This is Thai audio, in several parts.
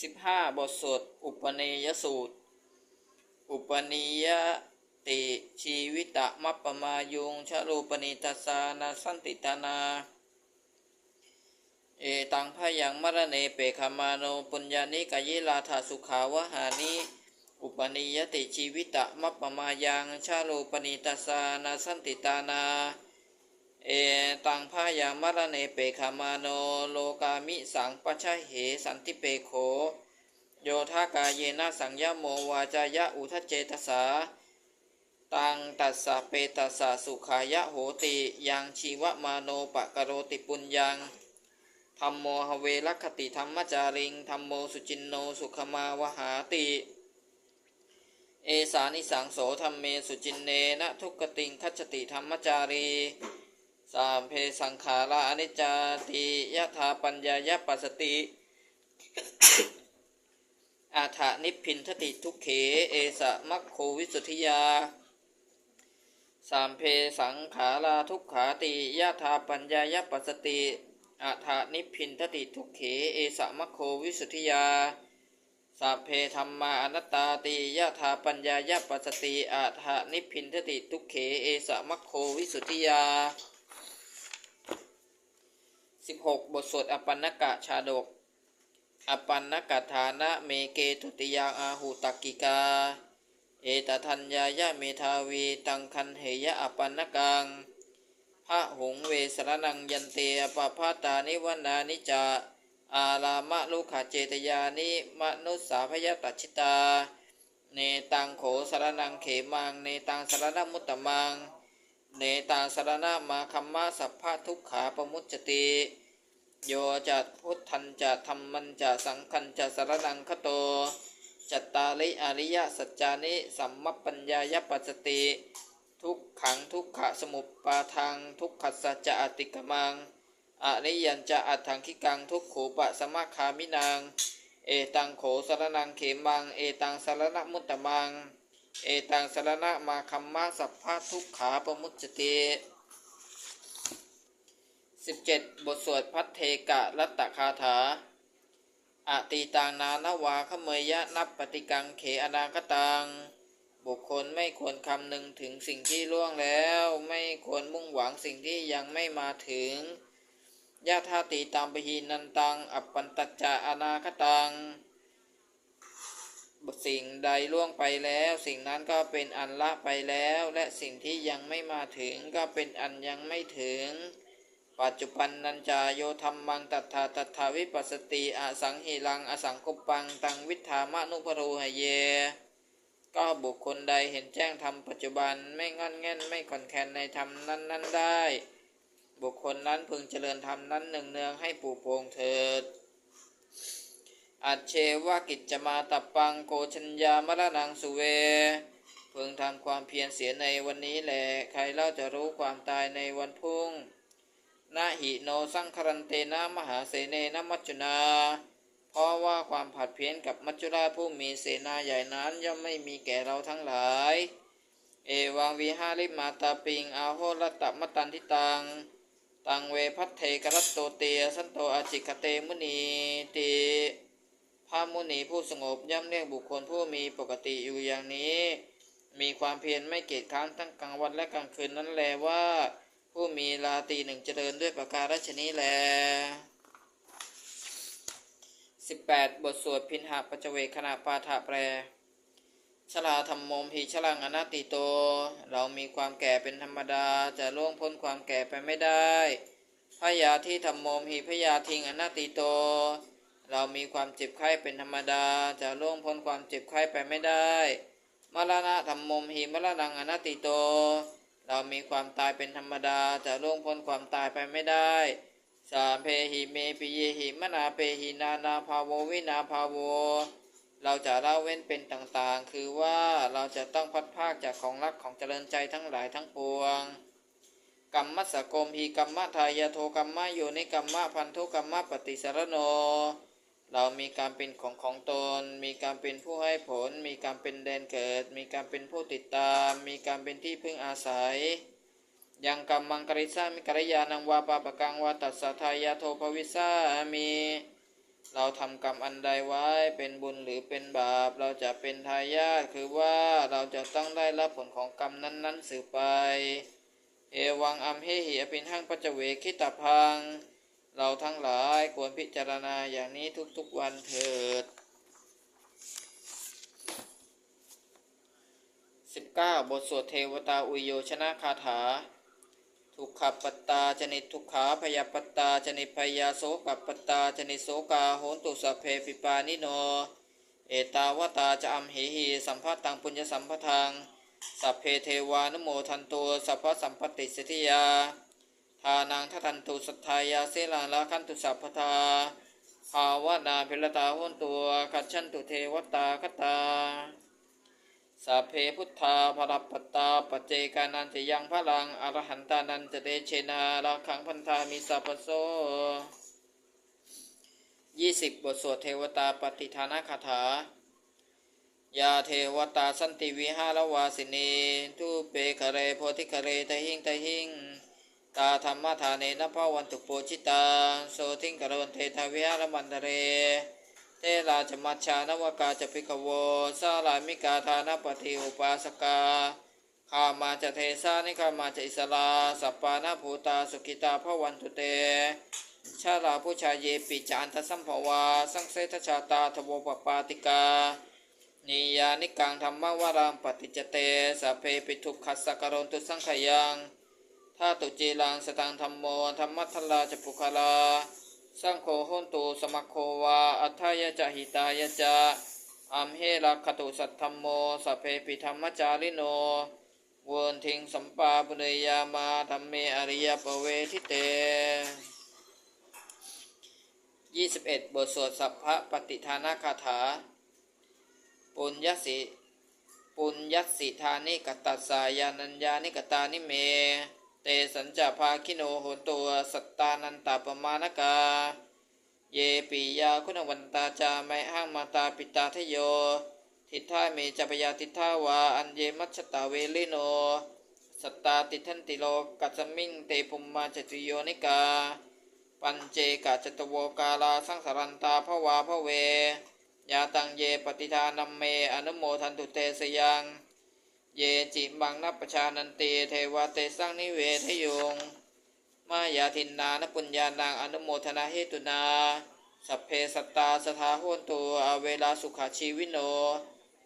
สิบห้าบทสวดอุปเนยสูตร อุปนิยติชีวิตะมัปปมายุงชะรูปนิตัสานาสันติตานา เอตังพยังมรเนเปขมาโนปุญญานิกายิลาธาสุขาวหานิอุปนิยติชีวิตะมัปปมายังชารูปนิตัสสานาสันติตานา เอตังพายังมรเนเปขมโนโลกามิสังปชะเหสันติเปโข โยธากาเยนะสังยโมวาจายะอุทเจตสา ตังตัสสะเปตัสสะสุขายะโหติยังชีวมาโนปะกโรติปุญญังธรรมโมหเวรคติธรรมจาริงธรรมโมสุจินโนสุขมาวหาติ เอสานิสังโสธรรมเมสุจินเนนะทุกติงคัจติธรรมจารี สามเพสังขาราอนิจจาติยะธาปัญญายะปัสสติอาถานิพินทติทุกเข เอสะมัคโควิสุทธิยา สามเพสังขาราทุกขาติยะธาปัญญายปัสสติอาถานิพินทติทุกเข เอสะมัคโควิสุทธิยาสัพเพธรรมาอนัตตาติยะธาปัญญายปัสติอาถานิพพินทติทุกเข เอสะมัคโควิสุทธิยา 16 บทสวดอปันนกะชาดก อปันนกฐานะเมเกทุติยาอาหุตักกิกา เอตทัญญายะเมทาวีตังคันเหยะอปันนกังพระหงเวสรนังยันเตอปพาตานิวนานิจาอาลามะลุขาเจตยานิมนุสสาพยตัชิตา เนตังโขสรนังเขมัง เนตังสรณมุตตมัง เนตังสรณมาคัมมาสัพพะทุกขาปมุจจติโยจัดพุทธันจะธรรมันจะสังคันจะสารนังคโต จัตตาลิอริยสัจจานิสัมมปัญญายปัสสติ ทุกขังทุกขะสมุปปาทังทุกขัสสะจะอติกมังอริยันจะอัตถังคิกังทุกขูปะสมาคามินาง เอตังโขสารนังเขมัง เอตังสารณมุตตมัง เอตังสารณะมาคัมมาสัพพะทุกขาปมุจติ17บทสวดพัทเทกะรัตตคาถาอติตังนานาวาขเมยะนับปฏิกังเขอนาคตัง บุคคลไม่ควรคำนึงถึงสิ่งที่ล่วงแล้ว ไม่ควรมุ่งหวังสิ่งที่ยังไม่มาถึงยะธาติตามปหีนันตัง อัปปันตจจะอนาคตัง สิ่งใดล่วงไปแล้ว สิ่งนั้นก็เป็นอันละไปแล้ว และสิ่งที่ยังไม่มาถึงก็เป็นอันยังไม่ถึง ปัจจุบันนันจาโยธรรมังตัทธาตัทธาวิปัสสติอสังหิลังอสังคุปังตังวิธามะนุปโรหะเย ก็บุคคลใดเห็นแจ้งธรรมปัจจุบันไม่งอนแง่นไม่ขอนแคนในธรรมนั้นนั้นได้ บุคคลนั้นพึงเจริญธรรมนั้นหนึ่งเนืองให้ปูโพงเถิด อัจเชวะกิจจมาตับปังโกชัญญามรณังสุเวพึงทำความเพียรเสียในวันนี้แหละใครเล่าจะรู้ความตายในวันพุ่งนาหิโนสังครันเตนะมหาเสเนนะมัจจุนา เพราะว่าความผัดเพี้ยนกับมัจจุราชผู้มีเสนาใหญ่นั้นย่อมไม่มีแก่เราทั้งหลาย เอวังวิหาริมาตาปิงอาโหรตะมตันทิตัง ตังเวพัทเทกรัตโตเตสันโตอาจิกเตมุนีติ ระมุนีผู้สงบย่อมเรียกบุคคลผู้มีปกติอยู่อย่างนี้ มีความเพียรไม่เกียจค้านทั้งกลางวันและกลางคืนนั้นแลว่า ผู้มีลาตีหนึ่งเจริญด้วยประการฉนี้แล 18 บทสวดพินหาปัจเวคณะปาฐะแปรชลาธรรมมมพีชลังอนัตติโต เรามีความแก่เป็นธรรมดาจะล่วงพ้นความแก่ไปไม่ได้พยาที่ธรรมมมหีพยาทิงอนัตติโต เรามีความเจ็บไข้เป็นธรรมดา จะล่วงพ้นความเจ็บไข้ไปไม่ได้มรณะธรรมมมหีมรณังอนัตติโต เรามีความตายเป็นธรรมดา จะล่วงพ้นความตายไปไม่ได้ สามเพหิเมปิเยหิมนาเพหินานาภาโววินาภาโว เราจะเล่าเว้นเป็นต่างๆ คือว่าเราจะต้องพัดภาคจากของรักของเจริญใจทั้งหลายทั้งปวงกรรมมัสกมหีกรรมทายาโทกรรมโยนิกรรมพันธุกรรมปฏิสารโน เรามีการเป็นของของตน มีการเป็นผู้ให้ผล มีการเป็นแดนเกิด มีการเป็นผู้ติดตาม มีการเป็นที่พึ่งอาศัย ยังกรรมังกริสามิกริยานังวาปาปกังวาตัสสะทายาโทภวิสามี เราทำกรรมอันใดไว้เป็นบุญหรือเป็นบาป เราจะเป็นทายาทคือว่าเราจะต้องได้รับผลของกรรมนั้น ๆ สืบไป เอวังอัมเฮหิอภินหังปัจเจเวคิตาพัง เราทั้งหลายควรพิจารณาอย่างนี้ทุกๆวันเถิด 19 บทสวดเทวตาอุโยชนะคาถา ทุกขปตตาจนิทุกขาพยาปตาจนิพยาโสกัปปตาจนิโสกาโหนตุสัพเพปิปานิโน เอตาวตาจะอัมเหหิสัมภตังปุญญสัมปทังสัพเพเทวานโมทันตัวสัพพสัมปติสิทธิยา ทานังทัตันตุสัทธายาเสลาลาคันตุสัพพทาภาวนาพิรตาโหนตัวคัจฉันตุเทวตาคตาสัพเพพุทธาภรปตตาปเจกานันจะยังพลังอรหันตานันจะเดเชนาราคังพันธามิสัพพโสยี่สิบบทสวดเทวตาปฏิทานาคาถายาเทวตาสันติวิหารวาสินีทุเปคะเรโพธิคะเรตหิงตหิง ตาธรรมธาเนนะภาวันตุโปจิตาโสทิงกรวันเททวิหารมันเร เทราจมัชชานวกาจะพิกโวสาลามิกาทานปฏิอุปาสกาขามาจะเทสานิขามาจะอิสลาสัปปานาภูตาสุกิตาพวันตุเต ชาลาผู้ชายเยปิจานทสัมภวา สังเสทชาตาทวปปาติกานิยานิกังธรรมวารามปฏิจเตสเพปิทุกขัสสกรนตุสังขยัง ถ้าตุจีลังสตังธรรมโมธรรมัทลาจปุคลา สังโฆโหนตุสมัคโควา อัฏฐายจะหิตายจะอัมเฮลักขตุสัทธมโมสเพปิธรรมจาริโนเวนทิงสัมปาปุเรยามาธรรมเมอริยปเวทิเต21บทสวดสัพพะปฏิทานาคาถา ปุญญสิปุญญสิธานิกตัสสายานัญญานิกตานิเม เตสัญจภาคิโนโหตัวสัตตานันตาปมานกา เยปิยาคุณวันตาจาไมห้างมาตาปิตาทโย ทิท่าเมจัปยาทิท่าวาอันเยมัชตาเวลิโน สัตตาติทันติโลกัสมิงเตปุมมาจติโยนิกา ปัญเจกาจตโวกาลาสังสารันตาภวาภเวยาตังเยปฏิทานัมเมอนุโมทันตุเตสยัง เยจิมังนับประชานันตีเทวเตสังนิเวทยง มายาทินนานปุญญานังอนุโมทนาเหตุนา สัพเพสัตตาสถาโหนตุอเวลาสุขาชีวิโน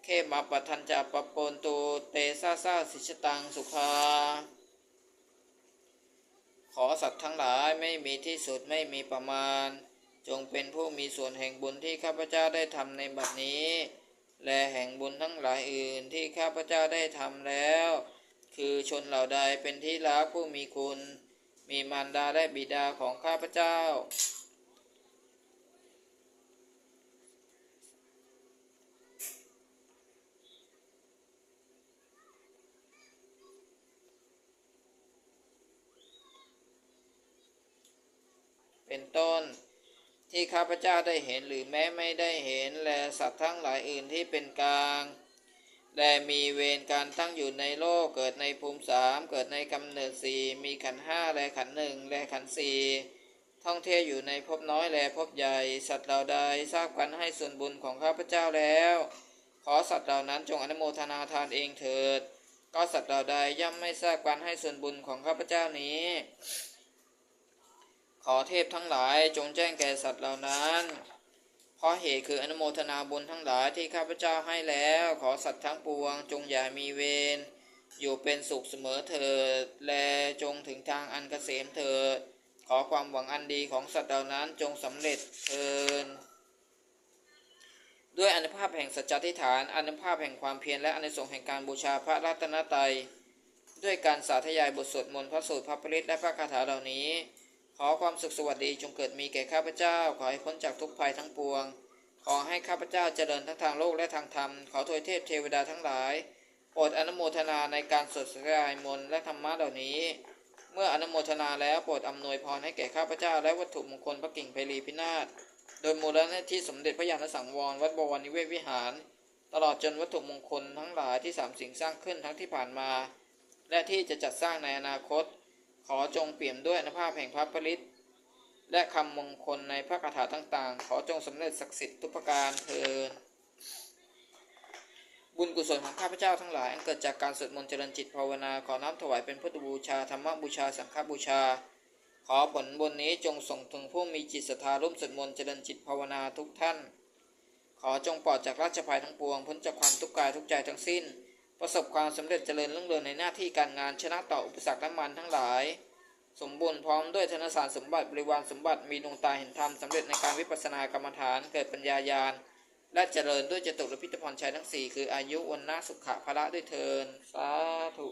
เขมาปทันจะปปนตุเตซาซาสิชตังสุขาขอสัตว์ทั้งหลายไม่มีที่สุดไม่มีประมาณ จงเป็นผู้มีส่วนแห่งบุญที่ข้าพเจ้าได้ทำในบัดนี้ และแห่งบุญทั้งหลายอื่นที่ข้าพเจ้าได้ทำแล้ว คือชนเหล่าใดเป็นที่รักผู้มีคุณ มีมารดาและบิดาของข้าพเจ้า เป็นต้น ที่ข้าพเจ้าได้เห็นหรือแม้ไม่ได้เห็น และสัตว์ทั้งหลายอื่นที่เป็นกลาง และมีเวรการตั้งอยู่ในโลกเกิดในภูมิสามเกิดในกำเนิดสี่มีขันห้าและขันหนึ่งและขันสี่ท่องเที่ยวอยู่ในภพน้อยและภพใหญ่ สัตว์เหล่าใดทราบกันให้ส่วนบุญของข้าพเจ้าแล้ว ขอสัตว์เหล่านั้นจงอนุโมทนาทานเองเถิด ก็สัตว์เหล่าใดย่อมไม่ทราบกันให้ส่วนบุญของข้าพเจ้านี้ อเทพทั้งหลายจงแจ้งแก่สัตว์เหล่านั้น เพราะเหตุคืออนุโมทนาบุญทั้งหลายที่ข้าพเจ้าให้แล้ว ขอสัตว์ทั้งปวง จงอย่ามีเวร อยู่เป็นสุขเสมอเถิด และจงถึงทางอันเกษมเถิด ขอความหวังอันดีของสัตว์เหล่านั้นจงสำเร็จเถิดด้วยอนุภาพแห่งสัจจทิฐานอนุภาพแห่งความเพียรและอนิสงแห่งการบูชาพระรัตนตรัย ด้วยการสาธยายบทสวดมนต์พระสูตรพระปริตและพระคาถาเหล่านี้ ขอความสุขสวัสดีจงเกิดมีแก่ข้าพเจ้า ขอให้พ้นจากทุกภัยทั้งปวง ขอให้ข้าพเจ้าเจริญทั้งทางโลกและทางธรรม ขอทวยเทพเทวดาทั้งหลายโปรดอนุโมทนาในการสวดสยายมนและธรรมะเหล่านี้ เมื่ออนุโมทนาแล้วโปรดอำนวยพรให้แก่ข้าพเจ้าและวัตถุมงคลพระกิ่งไพรีพินาศโดยมูลนิธิสมเด็จพระยาณสังวรวัดบวรนิเวศวิหาร ตลอดจนวัตถุมงคลทั้งหลายที่สามสิ่งสร้างขึ้นทั้งที่ผ่านมา และที่จะจัดสร้างในอนาคต ขอจงเปี่ยมด้วยอนุภาพแห่งพระปริตและคำมงคลในพระคาถาต่างๆ ขอจงสำเร็จศักดิ์สิทธิ์ทุกประการเทินบุญกุศลของข้าพเจ้าทั้งหลายอันเกิดจากการสวดมนต์เจริญจิตภาวนาขอน้อมถวายเป็นพุทธบูชาธรรมบูชาสังฆบูชา ขอผลบุญนี้จงส่งถึงผู้มีจิตศรัทธาร่วมสวดมนต์เจริญจิตภาวนาทุกท่าน ขอจงปลอดจากราชภัยทั้งปวงพ้นจากความทุกข์กายทุกใจทั้งสิ้น ประสบความสำเร็จเจริญรุ่งเรืองในหน้าที่การงานชนะต่ออุปสรรคและมันทั้งหลาย สมบูรณ์พร้อมด้วยธนสารสมบัติบริวารสมบัติมีดวงตาเห็นธรรมสำเร็จในการวิปัสสนากรรมฐานเกิดปัญญาญาณและเจริญด้วยจตุรพิธพรชัยทั้งสี่คืออายุวันนาสุขะพละด้วยเทินสาธุ